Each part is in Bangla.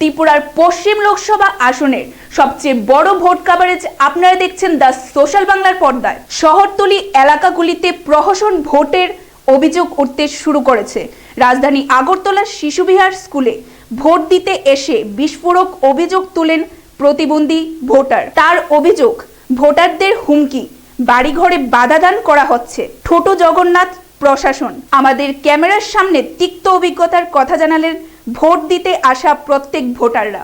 ত্রিপুরার পশ্চিম লোকসভা আসনের সবচেয়ে বড় ভোট কাভারেজ আপনারা দেখছেন দ্য সোশ্যাল বাংলার পর্দায়। শহরতলি এলাকাগুলিতে প্রহসন ভোটের অভিযোগ উঠতে শুরু করেছে। রাজধানী আগরতলার শিশুবিহার স্কুলে ভোট দিতে এসে বিস্ফোরক অভিযোগ তুলেন প্রতিবন্ধী ভোটার। তার অভিযোগ, ভোটারদের হুমকি, বাড়িঘরে বাধাদান করা হচ্ছে। ছোট জগন্নাথ প্রশাসন আমাদের ক্যামেরার সামনে তিক্ত অভিজ্ঞতার কথা জানালেন ভোট দিতে আসা প্রত্যেক ভোটাররা।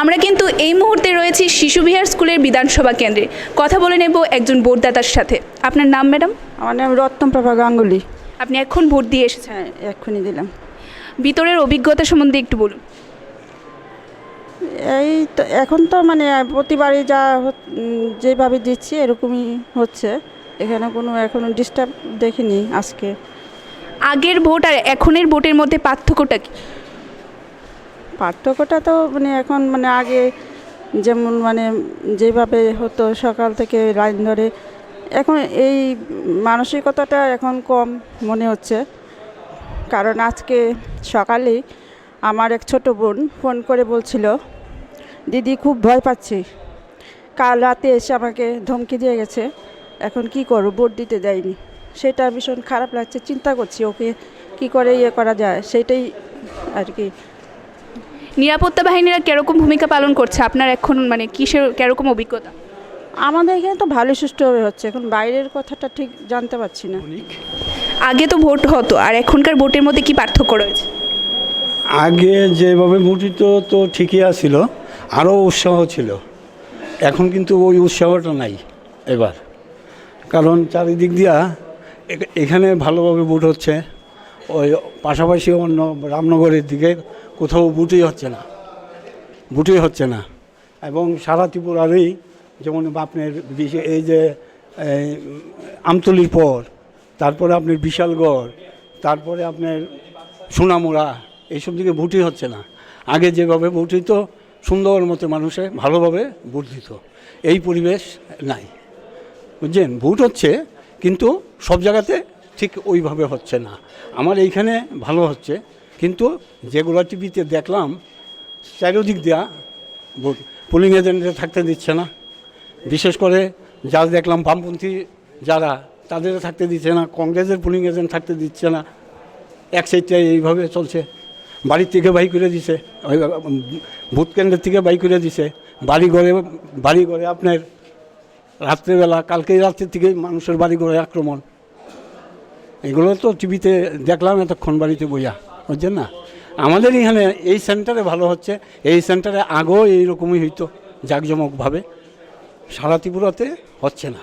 আমরা কিন্তু এই মুহূর্তে রয়েছি শিশুবিহার স্কুলের বিধানসভা কেন্দ্রে। কথা বলে নেব একজন ভোটদাতার সাথে। আপনার নাম ম্যাডাম? আমার নাম রত্নপ্রভা গাঙ্গুলি। আপনি এখন ভোট দিয়ে এসেছেন? হ্যাঁ এক্ষুনি দিলাম। ভিতরের অভিজ্ঞতা সম্বন্ধে একটু বলুন। এই তো এখন তো মানে প্রতিবারই যা যেভাবে দিচ্ছি এরকমই হচ্ছে। এখানে কোনো এখনও ডিস্টার্ব দেখিনি আজকে। আগের ভোট আর এখনের ভোটের মধ্যে পার্থক্যটা কি? পার্থক্যটা তো মানে এখন মানে আগে যেমন মানে যেভাবে হতো সকাল থেকে লাইন ধরে এখন এই মানসিকতাটা এখন কম মনে হচ্ছে। কারণ আজকে সকালেই আমার এক ছোট বোন ফোন করে বলছিল দিদি খুব ভয় পাচ্ছি। কাল রাতে এসে আমাকে ধমকি দিয়ে গেছে। এখন কি করব ভোট দিতে দেয়নি। সেটা ভীষণ খারাপ লাগছে চিন্তা করছি ওকে কি করে ইয়ে করা যায় সেটাই আর কি। নিরাপত্তা বাহিনীরা কীরকম ভূমিকা পালন করছে? আপনার এখন মানে কিসের কীরকম অভিজ্ঞতা? আমাদের এখানে তো ভালো সুষ্ঠুভাবে হচ্ছে এখন বাইরের কথাটা ঠিক জানতে পারছি না। আগে তো ভোট হতো আর এখনকার ভোটের মধ্যে কি পার্থক্য রয়েছে? আগে যেভাবে মুঠিত তো ঠিকই আছিল আরও উৎসাহ ছিল। এখন কিন্তু ওই উৎসাহটা নাই এবার। কারণ চারিদিক দিয়া এখানে ভালোভাবে বুট হচ্ছে। ওই পাশাপাশি অন্য রামনগরের দিকে কোথাও বুটই হচ্ছে না। বুটই হচ্ছে না। এবং সারা ত্রিপুরারই যেমন আপনার এই যে আমতলির পর, তারপরে আপনার বিশালগড়, তারপরে আপনার সোনামুড়া, এইসব দিকে ভোটই হচ্ছে না। আগে যেভাবে ভোট হইতো সুন্দর মতো মানুষে ভালোভাবে ভোট দিত। এই পরিবেশ নাই। বুঝছেন ভোট হচ্ছে, কিন্তু সব জায়গাতে ঠিক ওইভাবে হচ্ছে না। আমার এইখানে ভালো হচ্ছে, কিন্তু যেগুলো টিভিতে দেখলাম, চারিদিক দেওয়া ভোট পুলিং এজেন্টে থাকতে দিচ্ছে না। বিশেষ করে যা দেখলাম বামপন্থী যারা, তাদের থাকতে দিচ্ছে না, কংগ্রেসের পুলিং এজেন্ট থাকতে দিচ্ছে না। এক সাইডটাই এইভাবে চলছে। বাড়ির থেকে বাই করে দিছে ভোট কেন্দ্রের থেকে বাই করে দিছে। বাড়ি ঘরে বাড়ি ঘরে আপনার রাত্রেবেলা, কালকেই রাত্রের থেকে মানুষের বাড়ি ঘরে আক্রমণ। এগুলো তো টিভিতে দেখলাম এতক্ষণ বাড়িতে বইয়া, বুঝছেন না? আমাদের এখানে এই সেন্টারে ভালো হচ্ছে, এই সেন্টারে আগেও এইরকমই হইতো, জাঁকজমকভাবে। সারা ত্রিপুরাতে হচ্ছে না।